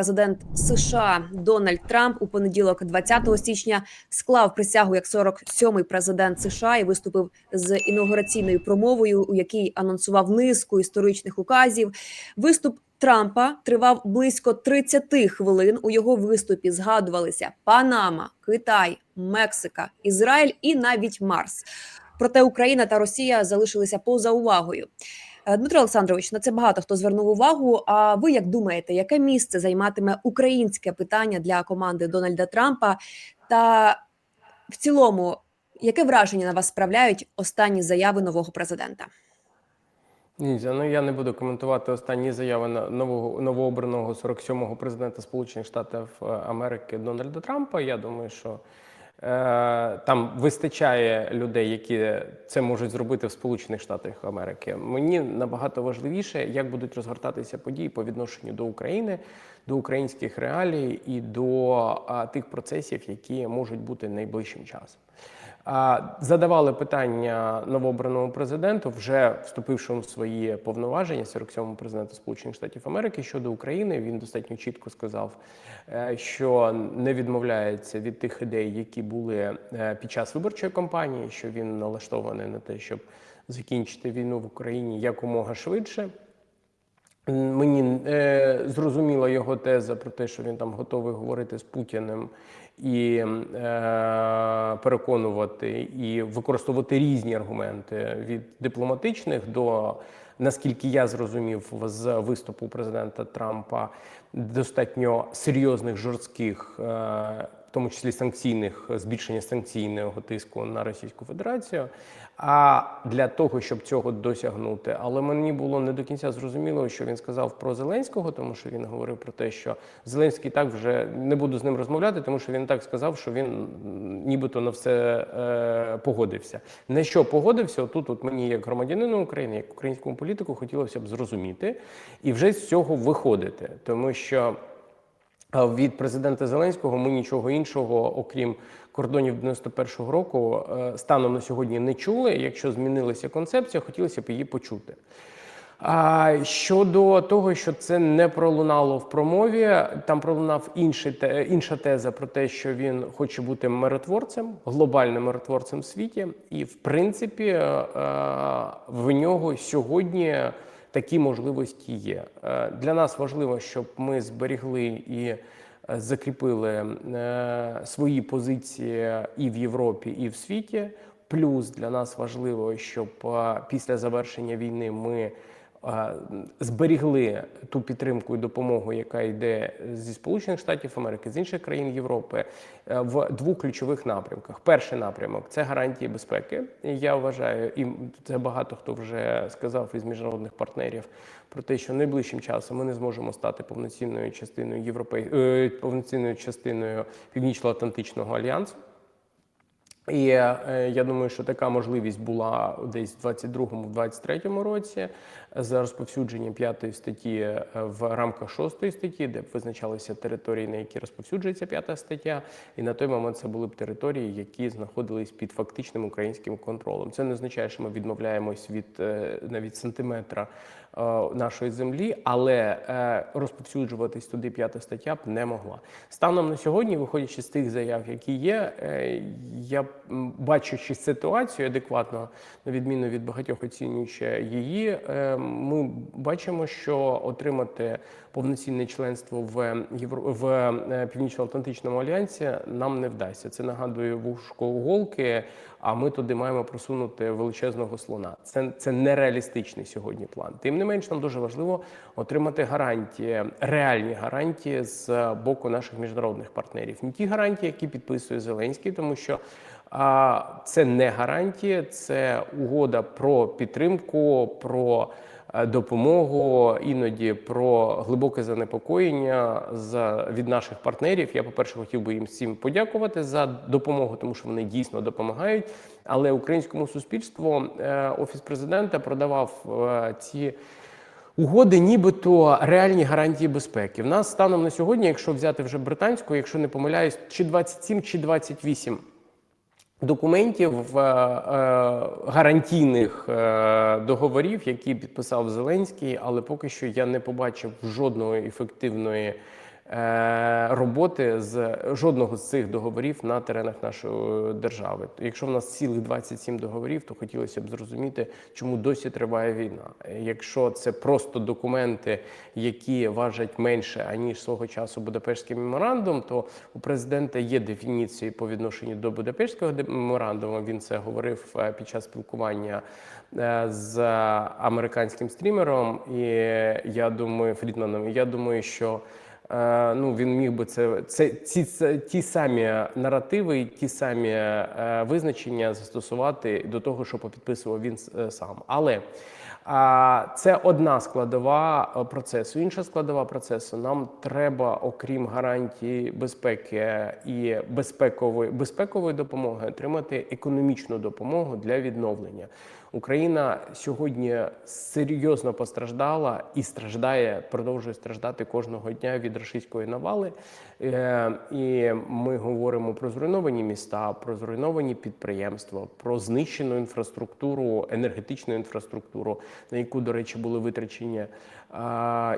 Президент США Дональд Трамп у понеділок, 20 січня, склав присягу як 47-й президент США і виступив з інаугураційною промовою, у якій анонсував низку історичних указів. Виступ Трампа тривав близько 30 хвилин. У його виступі згадувалися Панама, Китай, Мексика, Ізраїль і навіть Марс. Проте Україна та Росія залишилися поза увагою. Е, Дмитро Олександрович, на це багато хто звернув увагу. А ви як думаєте, яке місце займатиме українське питання для команди Дональда Трампа? Та в цілому, яке враження на вас справляють останні заяви нового президента? Ні, ну я не буду коментувати останні заяви нового новообраного 47-го президента Сполучених Штатів е, Америки Дональда Трампа. Я думаю, що там вистачає людей, які це можуть зробити в Сполучених Штатах Америки. Мені набагато важливіше, як будуть розгортатися події по відношенню до України, до українських реалій і до тих процесів, які можуть бути найближчим часом. Задавали питання новообраному президенту, вже вступившому в свої повноваження 47-му президенту Сполучених Штатів Америки щодо України. Він достатньо чітко сказав, е, що не відмовляється від тих ідей, які були е, під час виборчої кампанії, що він налаштований на те, щоб закінчити війну в Україні якомога швидше. Мені е, зрозуміла його теза про те, що він там готовий говорити з Путіним і е, переконувати і використовувати різні аргументи від дипломатичних до наскільки я зрозумів з виступу президента Трампа достатньо серйозних жорстких. Е, тому числі санкційних збільшення санкційного тиску на Російську Федерацію. А для того, щоб цього досягнути, але мені було не до кінця зрозуміло, що він сказав про Зеленського, тому що він говорив про те, що Зеленський так вже не буду з ним розмовляти, тому що він так сказав, що він нібито на все е, погодився. Не що погодився, отут от мені, як громадянину України, як українському політику, хотілося б зрозуміти і вже з цього виходити, тому що. Від президента Зеленського ми нічого іншого, окрім кордонів 91-го року, станом на сьогодні не чули. Якщо змінилася концепція, хотілося б її почути. А щодо того, що це не пролунало в промові, там пролунав інший інша теза про те, що він хоче бути миротворцем, глобальним миротворцем в світі, і в принципі в нього сььогодні такі можливості є. Для нас важливо, щоб ми зберігли і закріпили свої позиції і в Європі, і в світі. Плюс для нас важливо, щоб після завершення війни ми зберігли ту підтримку і допомогу, яка йде зі Сполучених Штатів Америки, з інших країн Європи, в двох ключових напрямках. Перший напрямок це гарантії безпеки. Я вважаю, і це багато хто вже сказав із міжнародних партнерів про те, що найближчим часом ми не зможемо стати повноцінною частиною європей... повноцінною частиною Північно-Атлантичного альянсу. І е, я думаю, що така можливість була десь в 22-23 році за розповсюдженням п'ятої статті е, в рамках шостої статті, де б визначалися території, на які розповсюджується п'ята стаття, і на той момент це були б території, які знаходились під фактичним українським контролем. Це не означає, що ми відмовляємось від е, навіть сантиметра нашої землі, але розповсюджуватись туди п'ята стаття б не могла. Станом на сьогодні, виходячи з тих заяв, які є, я бачачи ситуацію адекватно, на відміну від багатьох оцінюючи її, ми бачимо, що отримати повноцінне членство в Євро... в Північно-Атлантичному альянсі нам не вдасться. Це нагадує вушко голки. А ми туди маємо просунути величезного слона. Це це нереалістичний сьогодні план. Тим не менш, нам дуже важливо отримати гарантії, реальні гарантії з боку наших міжнародних партнерів. Не ті гарантії, які підписує Зеленський, тому що а, це не гарантії, це угода про підтримку. про Допомогу іноді про глибоке занепокоєння з від наших партнерів. Я, по перше, хотів би їм всім подякувати за допомогу, тому що вони дійсно допомагають. Але українському суспільству офіс президента продавав ці. Угоди, нібито реальні гарантії безпеки. В нас станом на сьогодні, якщо взяти вже британську, якщо не помиляюсь, чи 27, чи 28 документів е, е, гарантійних е, договорів, які підписав Зеленський, але поки що я не побачив жодної ефективної роботи з жодного з цих договорів на теренах нашої держави. Якщо в нас цілих 27 договорів, то хотілося б зрозуміти, чому досі триває війна. Якщо це просто документи, які важать менше аніж свого часу Будапештський меморандум, то у президента є дефініції по відношенню до Будапештського меморандуму. Він це говорив е, під час спілкування е, з американським стрімером, і я думаю, Фрідманом. Я думаю, що е, ну він міг би це це ці це, ті самі наративи, ті самі е, визначення застосувати до того, що попідписував він е, сам. Але це одна складова е, процесу. Інша складова процесу нам треба, окрім гарантії безпеки і безпекової безпекової допомоги, отримати економічну допомогу для відновлення. Україна сьогодні серйозно постраждала і страждає, продовжує страждати кожного дня від російської навали. Е, І ми говоримо про зруйновані міста, про зруйновані підприємства, про знищену інфраструктуру, енергетичну інфраструктуру, на яку, до речі, були витрачені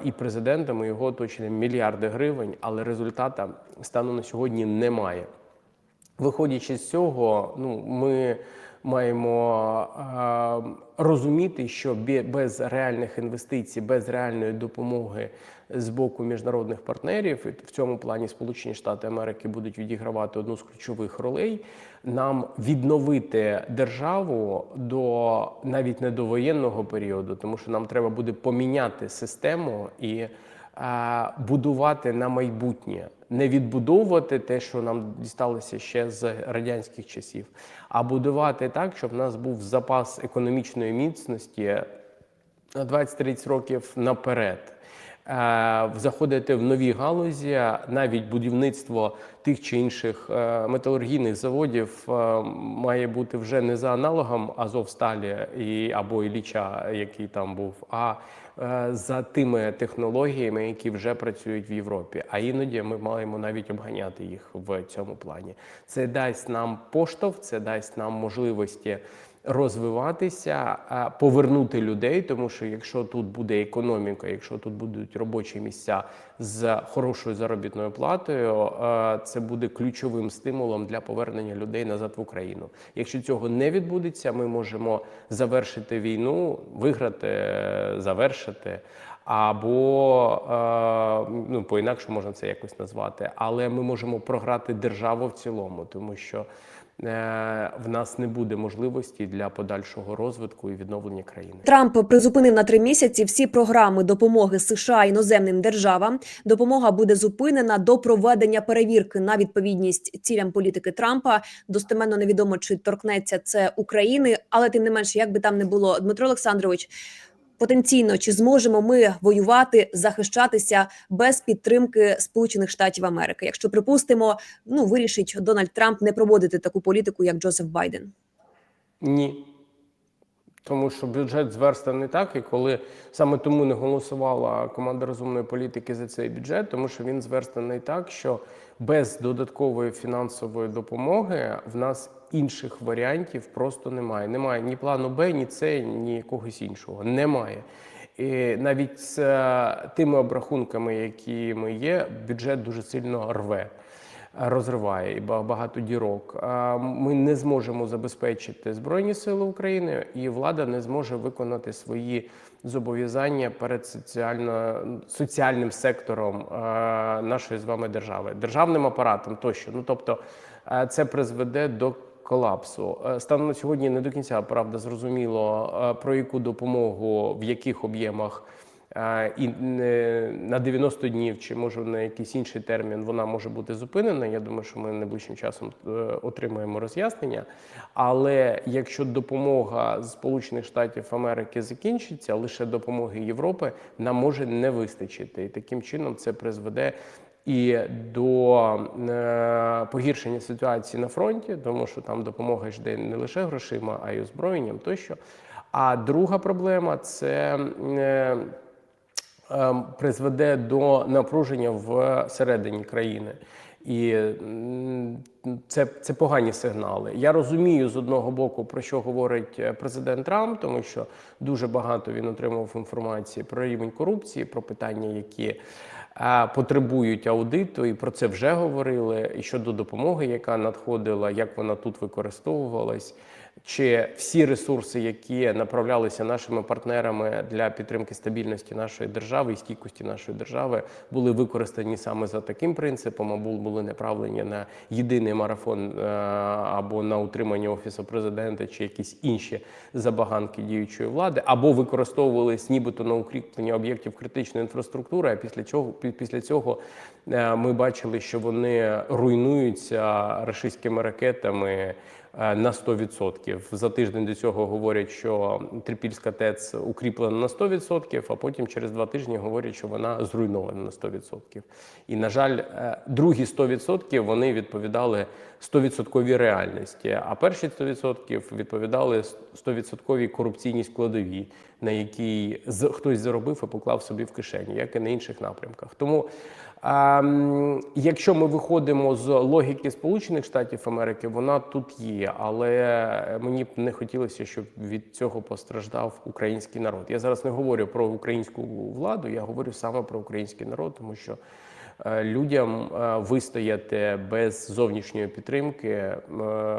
і президентом, і його оточенням мільярди гривень, але результата стану на сьогодні немає. Виходячи з цього, ну ми маємо е, розуміти, що бе- без реальних інвестицій, без реальної допомоги з боку міжнародних партнерів, в цьому плані Сполучені Штати Америки будуть відігравати одну з ключових ролей. Нам відновити державу до навіть не до воєнного періоду, тому що нам треба буде поміняти систему і будувати на майбутнє, не відбудовувати те, що нам дісталося ще з радянських часів, а будувати так, щоб в нас був запас економічної міцності на 20-30 років наперед. Е, Заходити в нові галузі, навіть будівництво тих чи інших е, металургійних заводів е, має бути вже не за аналогом Азовсталі і або Ілліча, який там був, а за тими технологіями, які вже працюють в Європі. А іноді ми маємо навіть обганяти їх в цьому плані. Це дасть нам поштовх, це дасть нам можливості розвиватися, повернути людей, тому що якщо тут буде економіка, якщо тут будуть робочі місця з хорошою заробітною платою, е, це буде ключовим стимулом для повернення людей назад в Україну. Якщо цього не відбудеться, ми можемо завершити війну, виграти, завершити. Або е, ну по інакше можна це якось назвати, але ми можемо програти державу в цілому, тому що в нас не буде можливості для подальшого розвитку і відновлення країни. Трамп призупинив на три місяці всі програми допомоги США іноземним державам. Допомога буде зупинена до проведення перевірки на відповідність цілям політики Трампа. Достеменно невідомо, чи торкнеться це України, але тим не менше, як би там не було, Дмитро Олександрович. Потенційно, чи зможемо ми воювати, захищатися без підтримки Сполучених Штатів Америки, якщо припустимо, ну вирішить Дональд Трамп не проводити таку політику, як Джозеф Байден? Ні. Тому що бюджет зверстаний так, і коли саме тому не голосувала команда розумної політики за цей бюджет, тому що він зверстаний так, що без додаткової фінансової допомоги в нас інших варіантів просто немає. Немає ні плану Б, ні С, ні когось іншого. Немає. І навіть з е, тими обрахунками, які ми є, бюджет дуже сильно рве розриває і багато дірок. Ми не зможемо забезпечити Збройні Сили України, і влада не зможе виконати свої зобов'язання перед соціально, соціальним сектором е, нашої з вами держави, державним апаратом тощо. Ну тобто е, це призведе до колапсу. Е, Станом на сьогодні не до кінця правда зрозуміло е, про яку допомогу в яких об'ємах. Е, І на 90 днів чи може на якийсь інший термін вона може бути зупинена. Я думаю, що ми найближчим часом отримаємо роз'яснення. Але якщо допомога Сполучених Штатів Америки закінчиться, лише допомоги Європи нам може не вистачити. І таким чином це призведе. І до е, погіршення ситуації на фронті, тому що там допомога йде не лише грошима, а й озброєнням тощо. А друга проблема це е, ем, призведе до напруження всередині країни. І це, це погані сигнали. Я розумію з одного боку, про що говорить е, президент Трамп, тому що дуже багато він отримав інформації про рівень корупції, про питання, які е, потребують аудиту, і про це вже говорили. І щодо допомоги, яка надходила, як вона тут використовувалась. Чи всі ресурси, які направлялися нашими партнерами для підтримки стабільності нашої держави і стійкості нашої держави, були використані саме за таким принципом, або були направлені на єдиний марафон е, або на утримання офісу президента, чи якісь інші забаганки діючої влади, або використовувались нібито на укріплення об'єктів критичної інфраструктури. А після цього після цього е, ми бачили, що вони руйнуються рашистськими ракетами на 100%. За тиждень до цього говорять, що Трипільська ТЕЦ укріплена на 100%, а потім через два тижні говорять, що вона зруйнована на 100%. І, на жаль, е, другі 100% вони відповідали 100% реальності, а перші 100% відповідали 100% корупційній складовій, на якій хтось заробив і поклав собі в кишені, як і на інших напрямках. Тому якщо ми виходимо з логіки Сполучених Штатів Америки, вона тут є, але мені б не хотілося, щоб від цього постраждав український народ. Я зараз не говорю про українську владу, я говорю саме про український народ, тому що е, людям е, вистояти без зовнішньої підтримки е,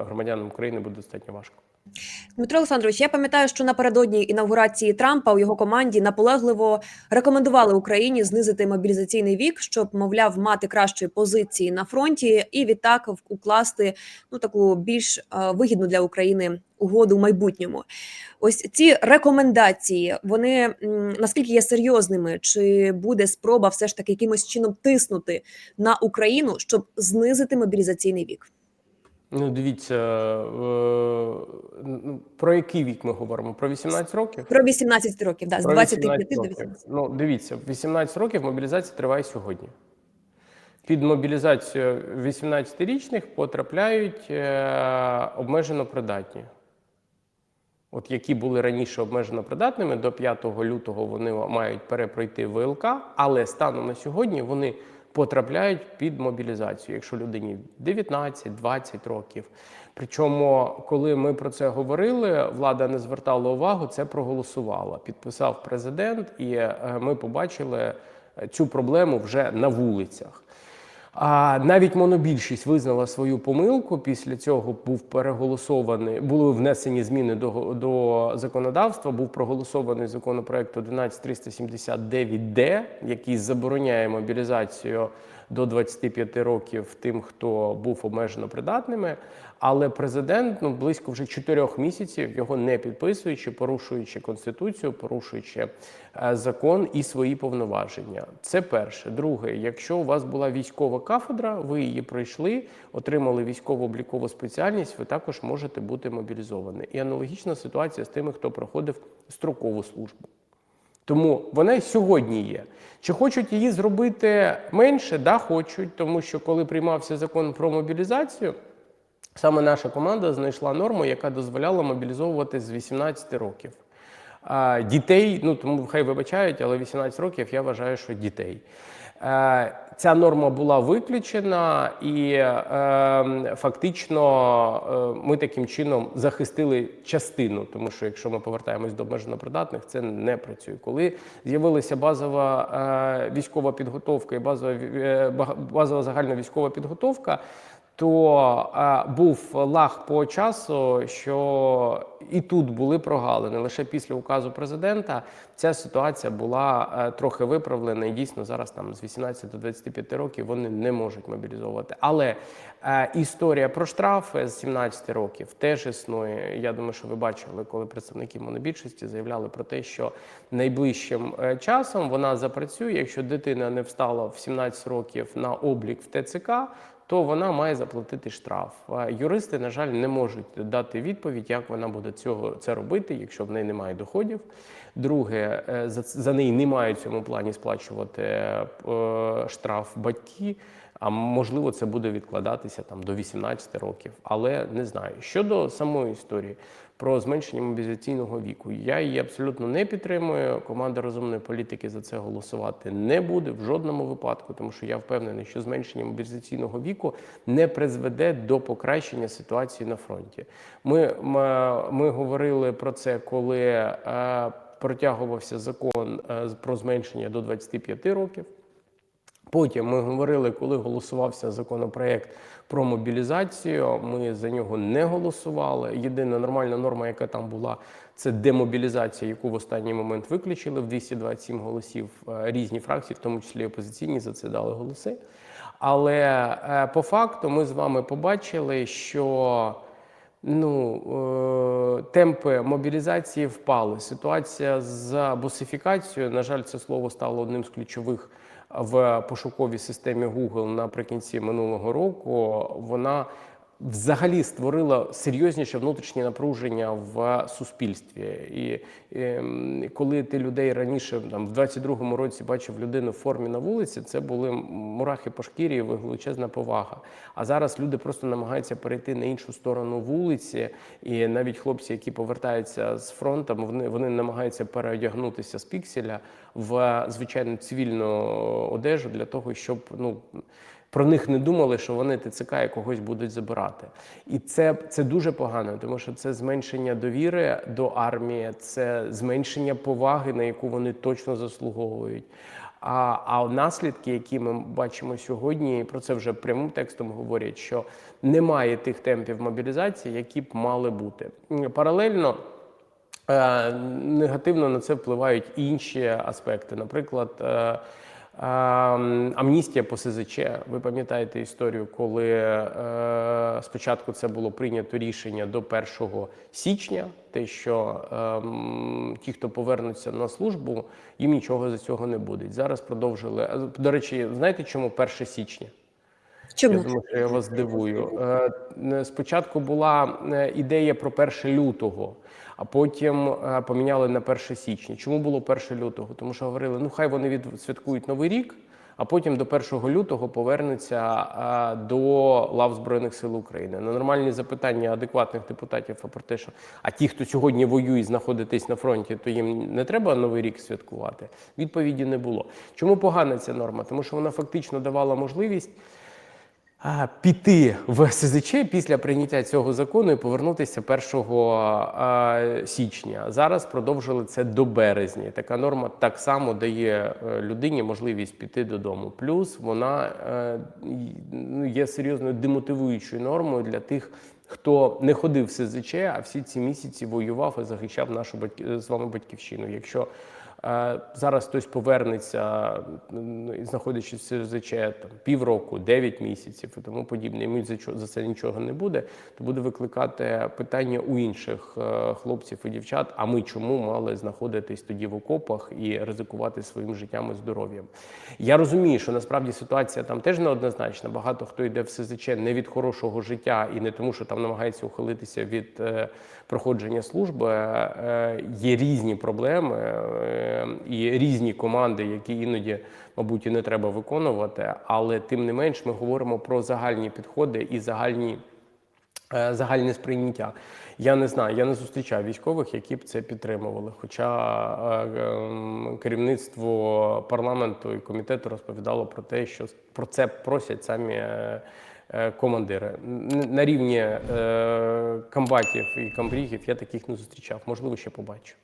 громадянам України буде достатньо важко. Дмитро Олександрович, я пам'ятаю, що напередодні інаугурації Трампа у його команді наполегливо рекомендували Україні знизити мобілізаційний вік, щоб, мовляв, мати кращі позиції на фронті, і відтак укласти ну таку більш е, вигідну для України угоду в майбутньому. Ось ці рекомендації, вони наскільки є серйозними? Чи буде спроба все ж таки якимось чином тиснути на Україну, щоб знизити мобілізаційний вік? Ну, дивіться, ну, про який вік ми говоримо? Про 18 років? Про 18 років, да, з Про 25 до 18 18. Ну, дивіться, 18 років мобілізація триває сьогодні. Під мобілізацію 18-річних потрапляють е, обмежено придатні. От які були раніше обмежено придатними, до 5 лютого вони мають перепройти ВЛК, але станом на сьогодні вони потрапляють під мобілізацію, якщо людині 19-20 років. Причому, коли ми про це говорили, влада не звертала увагу, це проголосувала. Підписав президент, і е, ми побачили е, цю проблему вже на вулицях. А навіть монобільшість визнала свою помилку. Після цього був переголосований, були внесені зміни до, до законодавства. Був проголосований законопроект 11379Д, який забороняє мобілізацію до 25 років тим, хто був обмежено придатними. Але президент ну близько вже 4 місяців його не підписуючи, порушуючи конституцію, порушуючи е, закон і свої повноваження. Це перше. Друге, якщо у вас була військова кафедра, ви її пройшли, отримали військово-облікову спеціальність, ви також можете бути мобілізовані. І аналогічна ситуація з тими, хто проходив строкову службу. Тому вона й сьогодні є. Чи хочуть її зробити менше? Да, хочуть, тому що коли приймався закон про мобілізацію, саме наша команда знайшла норму, яка дозволяла мобілізовувати з 18 років. А дітей, ну тому хай вибачають, але 18 років я вважаю, що дітей. Е, Ця норма була виключена, і е, фактично е, ми таким чином захистили частину, тому що якщо ми повертаємось до обмежено придатних, це не працює. Коли з'явилася базова е, військова підготовка і базова, е, базова загальна військова підготовка, то е, був лаг по часу, що і тут були прогалини. Лише після указу президента ця ситуація була е, трохи виправлена, і дійсно зараз там з 18 до 25 років вони не можуть мобілізовувати. Але е, історія про штрафи з 17 років теж існує. Я думаю, що ви бачили, коли представники монобільшості заявляли про те, що найближчим часом вона запрацює, якщо дитина не встала в 17 років на облік в ТЦК то вона має заплатити штраф. Юристи, на жаль, не можуть дати відповідь, як вона буде цього це робити, якщо в неї немає доходів. Друге, е, за, за неї не мають в цьому плані сплачувати е, штраф батьки. А можливо, це буде відкладатися там до 18 років, але не знаю. Щодо самої історії про зменшення мобілізаційного віку, я її абсолютно не підтримую. Команда розумної політики за це голосувати не буде в жодному випадку, тому що я впевнений, що зменшення мобілізаційного віку не призведе до покращення ситуації на фронті. Ми, ми, ми говорили про це, коли е, протягувався закон е, про зменшення до 25 років. Потім ми говорили, коли голосувався законопроект про мобілізацію. Ми за нього не голосували. Єдина нормальна норма, яка там була, це демобілізація, яку в останній момент виключили в 227 голосів. Е, Різні фракції, в тому числі опозиційні, за це дали голоси. Але е, по факту ми з вами побачили, що ну, е, темпи мобілізації впали. Ситуація з босифікацією, на жаль, це слово стало одним з ключових в пошуковій системі Google наприкінці минулого року. Вона взагалі створила серйозніше внутрішнє напруження в суспільстві. І, ем, коли ти людей раніше там в 22-му році бачив людину в формі на вулиці, це були мурахи по шкірі, і величезна повага. А зараз люди просто намагаються перейти на іншу сторону вулиці, і навіть хлопці, які повертаються з фронту, вони, вони намагаються переодягнутися з пікселя в звичайну цивільну одежу для того, щоб ну. Про них не думали, що вони ТЦК і когось будуть забирати, і це, це дуже погано, тому що це зменшення довіри до армії, це зменшення поваги, на яку вони точно заслуговують. А, а наслідки, які ми бачимо сьогодні, і про це вже прямим текстом говорять, що немає тих темпів мобілізації, які б мали бути паралельно. Е, Негативно на це впливають інші аспекти. Наприклад, е, амністія по СЗЧ. Ви пам'ятаєте історію, коли е, спочатку це було прийнято рішення до 1 січня, те, що ем, ті, хто повернуться на службу, їм нічого за цього не буде. Зараз продовжили. Е, До речі, знаєте, чому 1 січня? Чому Я думаю, що я вас здивую. Е, Спочатку була ідея про 1 лютого, а потім е, поміняли на 1 січня. Чому було 1 лютого? Тому що говорили, ну хай вони відсвяткують Новий рік, а потім до 1 лютого повернуться е, до лав Збройних сил України. На нормальні запитання адекватних депутатів про те, що а ті, хто сьогодні воює, знаходитесь на фронті, то їм не треба Новий рік святкувати. Відповіді не було. Чому погана ця норма? Тому що вона фактично давала можливість піти в СЗЧ після прийняття цього закону і повернутися 1 січня. Зараз продовжили це до березня. Така норма так само дає е, людині можливість піти додому. Плюс вона е, ну, є серйозною демотивуючою нормою для тих. Хто не ходив в СЗЧ, а всі ці місяці воював і захищав нашу батьки- з вами батьківщину. Якщо Зараз хтось повернеться, і знаходячись в СЗЧ там, півроку, 9 місяців і тому подібне, йому за, це нічого не буде, то буде викликати питання у інших е, хлопців і дівчат. А ми чому мали знаходитись тоді в окопах і ризикувати своїм життям і здоров'ям? Я розумію, що насправді ситуація там теж неоднозначна. Багато хто йде в СЗЧ не від хорошого життя і не тому, що там намагається ухилитися від е, проходження служби. Е, Є різні проблеми і різні команди, які іноді, мабуть, і не треба виконувати. Але тим не менш, ми говоримо про загальні підходи і загальні. е, Загальне сприйняття. Я не знаю, я не зустрічав військових, які б це підтримували. Хоча е, ем, керівництво парламенту і комітету розповідало про те, що про це просять самі е, командири. На рівні комбатів і камбрігів я таких не зустрічав. Можливо, ще побачу.